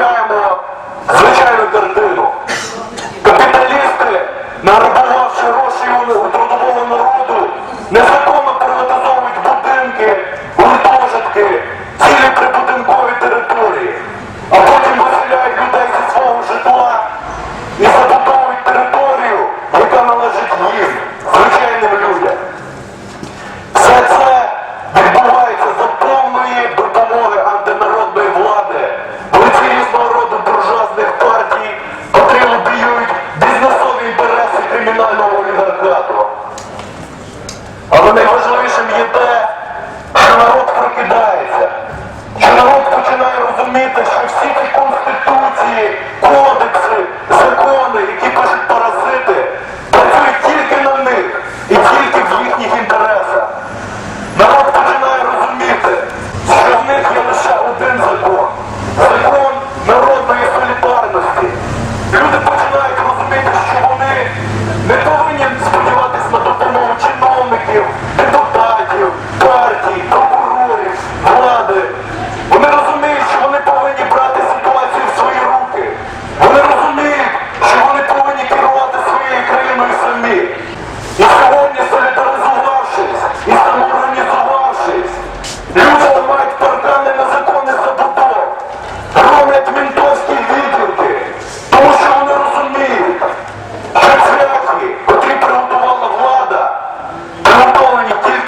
спостерігаємо звичайну.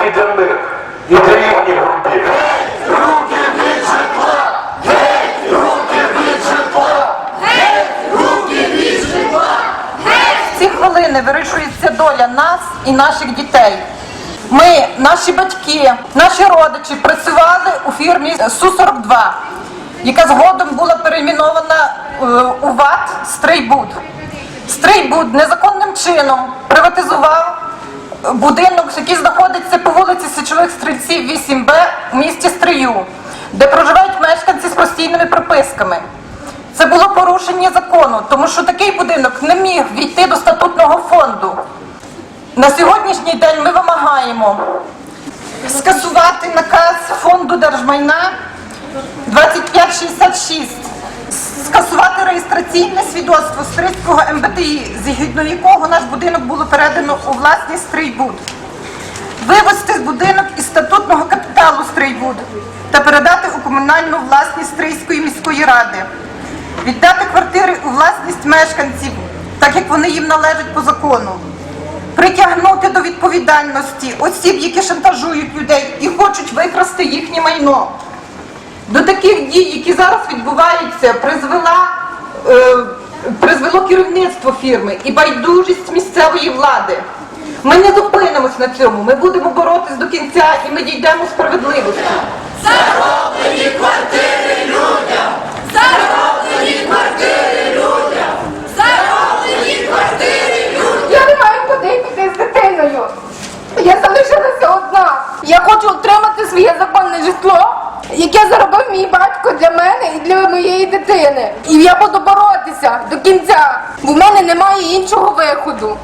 Приготовані тільки для них і для їхніх грудів. Руки від житла! Геть! Руки від житла! В ці хвилини вирішується доля нас і наших дітей. Ми, наші батьки, наші родичі працювали у фірмі Су-42, яка згодом була перейменована е, у ВАТ Стрейбуд. Стрейбуд незаконним чином приватизував будинок, який знаходиться по вулиці Січових Стрільців 8Б у місті Стрию, де проживають мешканці з постійними прописками. Це було порушення закону, тому що такий будинок не міг війти до статутного фонду. На сьогоднішній день ми вимагаємо скасувати наказ фонду держмайна 2566, скасувати реєстраційне свідоцтво Стрийського МБТІ, згідно якого наш будинок було передано у власність Стрийбуд, вивести будинок із статутного капіталу Стрийбуд та передати у комунальну власність Стрийської міської ради. Віддати квартири у власність мешканців, так як вони їм належать по закону, притягнути до відповідальності осіб, які шантажують людей і хочуть викрасти їхнє майно. До таких дій, які зараз відбуваються, призвела, е, призвело керівництво фірми і байдужість місцевої влади. Ми не зупинимось на цьому, ми будемо боротись до кінця і ми дійдемо справедливості. Зароблені квартири людям! Зароблені квартири людям! Зароблені квартири людям! Я не маю куди піти з дитиною. Я залишилася одна. Я хочу отримати своє законне житло, яке батько для мене і для моєї дитини. І я буду боротися до кінця, бо в мене немає іншого виходу.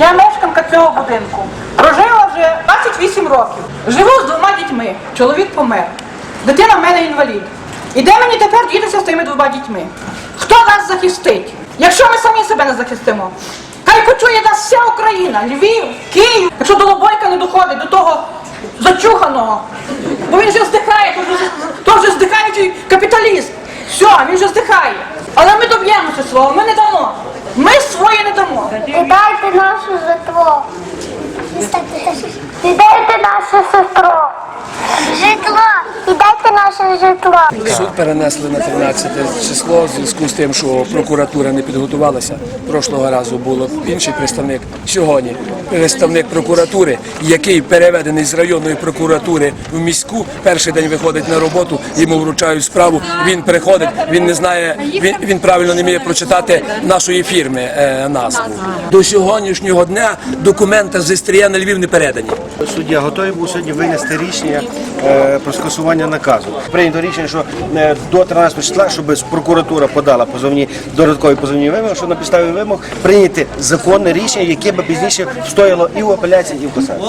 Я мешканка цього будинку. Прожила вже 28 років. Живу з двома дітьми. Чоловік помер. Дитина в мене інвалід. І де мені тепер дітися з тими двома дітьми? Хто нас захистить? Якщо ми самі себе не захистимо, хай почує нас вся Україна, Львів, Київ. Якщо до Лобойка не доходить до того зачуханого, бо він вже здихає, то вже, то вже здихаючий капіталіст. Все, він вже здихає. Але ми доб'ємося свого, ми не дамо. Ми своє не дамо. Віддайте наше житло. Суд перенесли на 13 число в зв'язку з тим, що прокуратура не підготувалася. Прошлого разу було інший представник. Сьогодні представник прокуратури, який переведений з районної прокуратури в міську, перший день виходить на роботу, йому вручають справу. Він приходить, він не знає, він, він правильно не вміє прочитати нашої фірми е, назву. До сьогоднішнього дня документи з Істрія Львів не передані. Суддя готовий був сьогодні винести рішення е, про скасування наказу. Прийнято рішення, що е, до 13 числа, щоб прокуратура подала позовні додаткові позовні вимоги, що на підставі вимог прийняти законне рішення, яке би пізніше встояло і в апеляції, і в касації.